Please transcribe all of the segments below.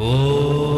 அனைவருக்கும்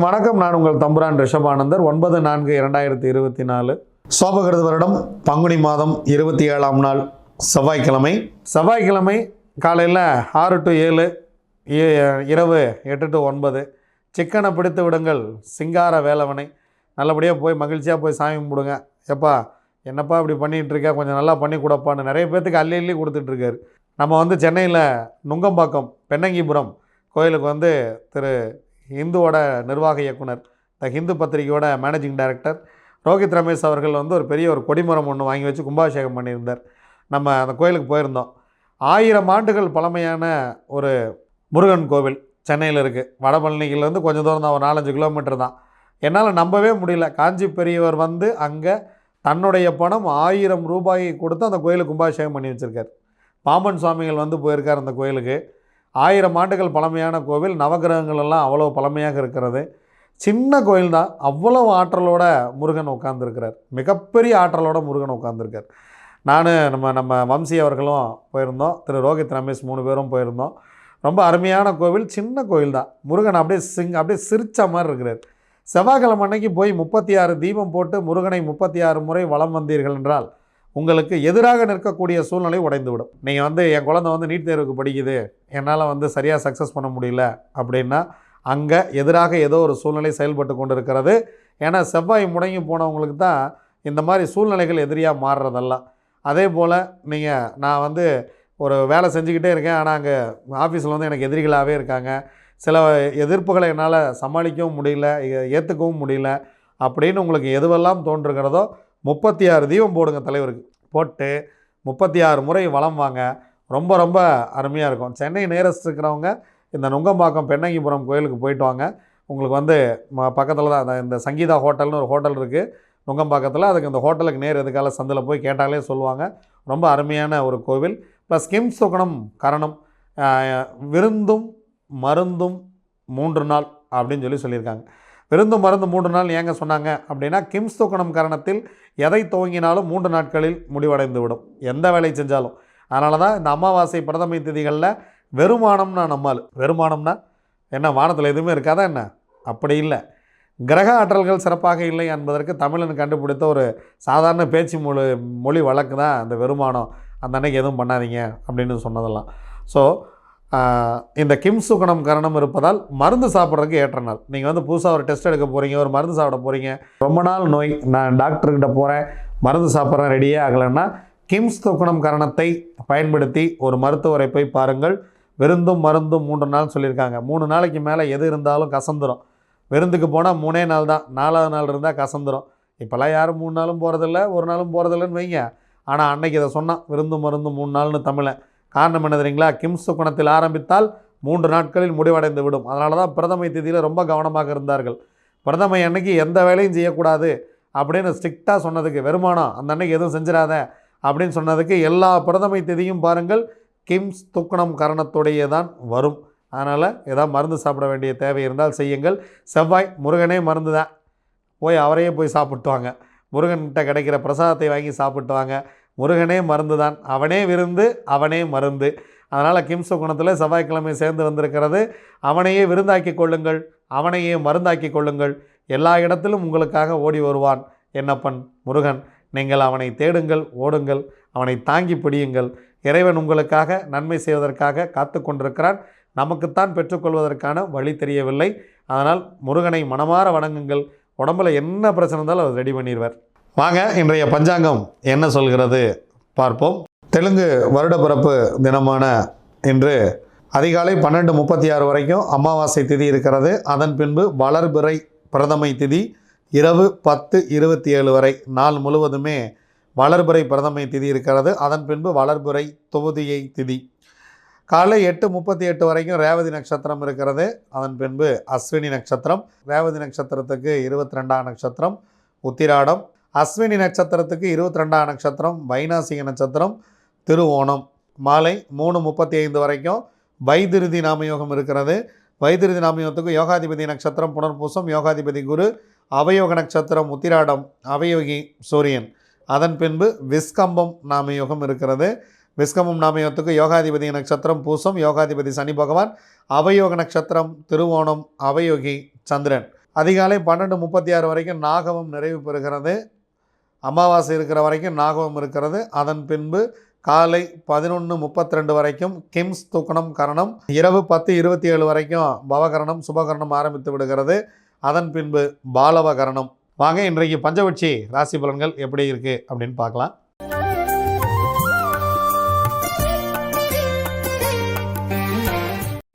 வணக்கம். நான் உங்கள் தம்புரான் ரிஷபானந்தர். ஒன்பது நான்கு இரண்டாயிரத்தி இருபத்தி நாலு சோபகிருத வருடம் பங்குனி மாதம் இருபத்தி ஏழாம் நாள் செவ்வாய்க்கிழமை. செவ்வாய்க்கிழமை காலையில் ஆறு டு ஏழு இரவு எட்டு டு ஒன்பது. சிக்கனை பிடித்து விடுங்கள் சிங்கார வேலவனை. நல்லபடியாக போய் மகிழ்ச்சியாக போய் சாமி கும்பிடுங்க. எப்பா என்னப்பா இப்படி பண்ணிகிட்ருக்க கொஞ்சம் நல்லா பண்ணி கொடுப்பான்னு நிறைய பேர்த்துக்கு அள்ளி அள்ளி கொடுத்துட்ருக்காரு நம்ம வந்து சென்னையில் நுங்கம்பாக்கம் பெண்ணங்கிபுரம் கோயிலுக்கு வந்து திரு ஹிந்துவோட நிர்வாக இயக்குனர் த ஹிந்து பத்திரிகையோட மேனேஜிங் டைரக்டர் ரோஹித் ரமேஷ் அவர்கள் வந்து ஒரு பெரிய ஒரு கொடிமரம் ஒன்று வாங்கி வச்சு கும்பாபிஷேகம் பண்ணியிருந்தார். நம்ம அந்த கோயிலுக்கு போயிருந்தோம். ஆயிரம் ஆண்டுகள் பழமையான ஒரு முருகன் கோவில் சென்னையில் இருக்குது வடபழனிக்கிலேருந்து கொஞ்சம் தூரம் தான் ஒரு நாலஞ்சு கிலோமீட்டர் தான். என்னால் நம்பவே முடியல. காஞ்சி பெரியவர் வந்து அங்கே தன்னுடைய பணம் ஆயிரம் ரூபாயை கொடுத்து அந்த கோயிலுக்கு கும்பாபிஷேகம் பண்ணி வச்சுருக்கார். பாம்பன் சுவாமிகள் வந்து போயிருக்கார் அந்த கோயிலுக்கு. ஆயிரம் ஆண்டுகள் பழமையான கோவில். நவகிரகங்கள் எல்லாம் அவ்வளோ பழமையாக இருக்கிறது. சின்ன கோயில் தான். அவ்வளவு ஆற்றலோட முருகன் உட்காந்துருக்கிறார் மிகப்பெரிய ஆற்றலோட முருகன் உட்காந்துருக்கார் நான் நம்ம நம்ம வம்சி அவர்களும் போயிருந்தோம். திரு ரோஹித் ரமேஷ் மூணு பேரும் போயிருந்தோம். ரொம்ப அருமையான கோவில் சின்ன கோவில் தான் முருகன் அப்படியே சிங் அப்படியே சிரிச்ச மாதிரி இருக்கிறார். செவ்வாய்க்கிழமை அன்னைக்கு போய் முப்பத்தி ஆறு தீபம் போட்டு முருகனை முப்பத்தி ஆறு முறை வலம் வந்தீர்கள் என்றால் உங்களுக்கு எதிராக நிற்கக்கூடிய சூழ்நிலை உடைந்துவிடும். நீங்கள் வந்து என் குழந்தை வந்து நீட் தேர்வுக்கு படிக்குது என்னால் வந்து சரியாக சக்ஸஸ் பண்ண முடியல அப்படின்னா அங்கே எதிராக ஏதோ ஒரு சூழ்நிலை செயல்பட்டு கொண்டு இருக்கிறது ஏன்னா செவ்வாய் முடங்கி போனவங்களுக்கு தான் இந்த மாதிரி சூழ்நிலைகள் எதிரியாக மாறுறதெல்லாம். அதே போல் நீங்கள் நான் வந்து ஒரு வேலை செஞ்சுக்கிட்டே இருக்கேன். ஆனால் அங்கே ஆஃபீஸில் வந்து எனக்கு எதிரிகளாகவே இருக்காங்க. சில எதிர்ப்புகளை என்னால் சமாளிக்கவும் முடியல ஏற்றுக்கவும் முடியல அப்படின்னு உங்களுக்கு எதுவெல்லாம் தோன்றுகிறதோ முப்பத்தி ஆறு தீபம் போடுங்க தலைவருக்கு. போட்டு முப்பத்தி ஆறு முறை வளம் வாங்க. ரொம்ப ரொம்ப அருமையாக இருக்கும். சென்னை நேரஸ்ட் இருக்கிறவங்க இந்த நுங்கம்பாக்கம் பெண்ணங்கிபுரம் கோயிலுக்கு போயிட்டு வாங்க. உங்களுக்கு வந்து பக்கத்தில் தான் அந்த- இந்த சங்கீதா ஹோட்டல்னு ஒரு ஹோட்டல் இருக்குது நுங்கம்பாக்கத்தில். அதுக்கு இந்த ஹோட்டலுக்கு நேர் எதுக்கால சந்தில் போய் கேட்டாலே சொல்லுவாங்க. ரொம்ப அருமையான ஒரு கோவில். ப்ளஸ் கிம் சுகுணம் கரணம் விருந்தும் மருந்தும் மூன்று நாள் அப்படின்னு சொல்லி சொல்லியிருக்காங்க. விருந்து மருந்து மூன்று நாள் ஏங்க சொன்னாங்க அப்படின்னா கிம்ஸ் துக்கணம் கரணத்தில் எதை துவங்கினாலும் மூன்று நாட்களில் முடிவடைந்து விடும் எந்த வேலை செஞ்சாலும். அதனால தான் இந்த அமாவாசை பிரதமை திதிகளில் வெறுமானம்னா நம்மால் வெறுமானம்னா என்ன வானத்தில் எதுவுமே இருக்காதா என்ன? அப்படி இல்லை. கிரக ஆற்றல்கள் சிறப்பாக இல்லை என்பதற்கு தமிழன் கண்டுபிடித்த ஒரு சாதாரண பேச்சு மொழி மொழி வழக்கு தான் அந்த வெறுமானம். அந்த அன்னைக்கு எதுவும் பண்ணாதீங்க அப்படின்னு சொன்னதெல்லாம். ஸோ இந்த கிம் சுகணம் கரணம் இருப்பதால் மருந்து சாப்பிட்றதுக்கு ஏற்ற நாள். நீங்கள் வந்து புதுசாக ஒரு டெஸ்ட் எடுக்க போகிறீங்க ஒரு மருந்து சாப்பிட போகிறீங்க ரொம்ப நாள் நோய் நான் டாக்டர்கிட்ட போகிறேன் மருந்து சாப்பிட்றேன் ரெடியே ஆகலைன்னா கிம்ஸ் துக்கணம் கரணத்தை பயன்படுத்தி ஒரு மருத்துவரை போய் பாருங்கள். விருந்தும் மருந்தும் மூன்று நாள் சொல்லியிருக்காங்க. மூணு நாளைக்கு மேலே எது இருந்தாலும் கசந்துரும். விருந்துக்கு போனால் மூணே நாள் தான். நாலாவது நாள் இருந்தால் கசந்துடும் இப்போல்லாம் யாரும் மூணு நாளும் போகிறதில்ல ஒரு நாளும் போகிறதில்லன்னு வைங்க. ஆனால் அன்னைக்கு இதை சொன்னான் விருந்து மருந்து மூணு நாள்னு தமிழன் காரணம் என்ன தெரியுங்களா? கிம்ஸ் குணத்தில் ஆரம்பித்தால் மூன்று நாட்களில் முடிவடைந்து விடும். அதனால தான் பிரதமை திதியில் ரொம்ப கவனமாக இருந்தார்கள். பிரதமை அன்னைக்கு எந்த வேலையும் செய்யக்கூடாது அப்படின்னு ஸ்ட்ரிக்டாக சொன்னதுக்கு வருமானம் அந்த அன்னைக்கு எதுவும் செஞ்சிடாத அப்படின்னு சொன்னதுக்கு எல்லா பிரதமை திதியும் பாருங்கள் கிம்ஸ் துக்கணம் கரணத்துடைய தான் வரும். அதனால் ஏதாவது மருந்து சாப்பிட வேண்டிய தேவை இருந்தால் செய்யுங்கள். செவ்வாய் முருகனே மருந்து தான் போய் அவரையே போய் சாப்பிட்டு வாங்க முருகன்கிட்ட கிடைக்கிற பிரசாதத்தை வாங்கி சாப்பிட்டு வாங்க. முருகனே மருந்து தான். அவனே விருந்து அவனே மருந்து. அதனால் கிம்ச குணத்தில் செவ்வாய்க்கிழமை சேர்ந்து வந்திருக்கிறது. அவனையே விருந்தாக்கி கொள்ளுங்கள். அவனையே மருந்தாக்கி கொள்ளுங்கள். எல்லா இடத்திலும் உங்களுக்காக ஓடி வருவான் என்னப்பன் முருகன். நீங்கள் அவனை தேடுங்கள் ஓடுங்கள். அவனை தாங்கி பிடியுங்கள். இறைவன் உங்களுக்காக நன்மை செய்வதற்காக காத்து கொண்டிருக்கிறான். நமக்குத்தான் பெற்றுக்கொள்வதற்கான வழி தெரியவில்லை. அதனால் முருகனை மனமாற வணங்குங்கள். உடம்புல என்ன பிரச்சனை இருந்தாலும் அவர் ரெடி பண்ணிடுவார் வாங்க இன்றைய பஞ்சாங்கம் என்ன சொல்கிறது பார்ப்போம். தெலுங்கு வருட பிறப்பு தினமான இன்று அதிகாலை பன்னெண்டு முப்பத்தி ஆறு வரைக்கும் அமாவாசை திதி இருக்கிறது. அதன் பின்பு வளர்பிறை பிரதமை திதி இரவு பத்து இருபத்தி ஏழு வரை நாள் முழுவதுமே வளர்பிறை பிரதமை திதி இருக்கிறது. அதன் பின்பு வளர்பிறை தொகுதியை திதி. காலை எட்டு முப்பத்தி எட்டு வரைக்கும் ரேவதி நட்சத்திரம் இருக்கிறது. அதன் பின்பு அஸ்வினி நட்சத்திரம் ரேவதி நட்சத்திரத்துக்கு இருபத்தி ரெண்டாம் நட்சத்திரம் உத்திராடம் அஸ்வினி நட்சத்திரத்துக்கு இருபத்தி ரெண்டாம் நட்சத்திரம் வைனாசிக நட்சத்திரம் திருவோணம். மாலை மூணு முப்பத்தி ஐந்து வரைக்கும் வைத்திருதி நாமயோகம் இருக்கிறது. வைத்திருதி நாமயோகத்துக்கு யோகாதிபதி நட்சத்திரம் புனர்பூசம் யோகாதிபதி குரு அவயோக நட்சத்திரம் உத்திராடம் அவயோகி சூரியன். அதன் பின்பு விஸ்கம்பம் நாமயோகம் இருக்கிறது. விஸ்கமம் நாமயத்துக்கு யோகாதிபதி நட்சத்திரம் பூசம் யோகாதிபதி சனி பகவான் அவயோக நட்சத்திரம் திருவோணம் அவயோகி சந்திரன். அதிகாலை பன்னெண்டு முப்பத்தி ஆறு வரைக்கும் நாகவம் நிறைவு பெறுகிறது. அமாவாசை இருக்கிற வரைக்கும் நாகவம் இருக்கிறது. அதன் பின்பு காலை பதினொன்று முப்பத்தி ரெண்டு வரைக்கும் கிம்ஸ் தூக்கணம் கரணம் இரவு பத்து இருபத்தி ஏழு வரைக்கும் பவகரணம் சுபகரணம் ஆரம்பித்து விடுகிறது. அதன் பின்பு பாலவ கரணம் வாங்க இன்றைக்கு பஞ்சவட்சி ராசி பலன்கள் எப்படி இருக்குது அப்படின்னு பார்க்கலாம்.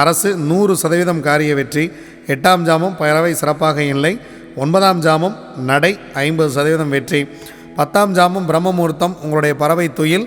அரசு நூறு சதவீதம் காரிய வெற்றி. எட்டாம் ஜாமம் பறவை சிறப்பாக இல்லை. ஒன்பதாம் ஜாமம் நடை ஐம்பது சதவீதம் வெற்றி. பத்தாம் ஜாமம் பிரம்மமுகூர்த்தம் உங்களுடைய பறவை துயில்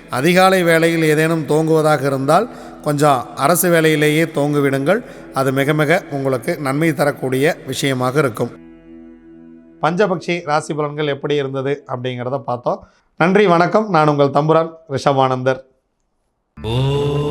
அதிகாலை வேளையில் ஏதேனும் தோங்குவதாக இருந்தால் கொஞ்சம் அரசு வேலையிலேயே தோங்குவிடுங்கள். அது மிக மிக உங்களுக்கு நன்மை தரக்கூடிய விஷயமாக இருக்கும். பஞ்சபக்ஷி ராசி பலன்கள் எப்படி இருந்தது அப்படிங்கிறத பார்த்தோம். நன்றி வணக்கம். நான் உங்கள் தம்புரான் ரிஷபானந்தர். ஓ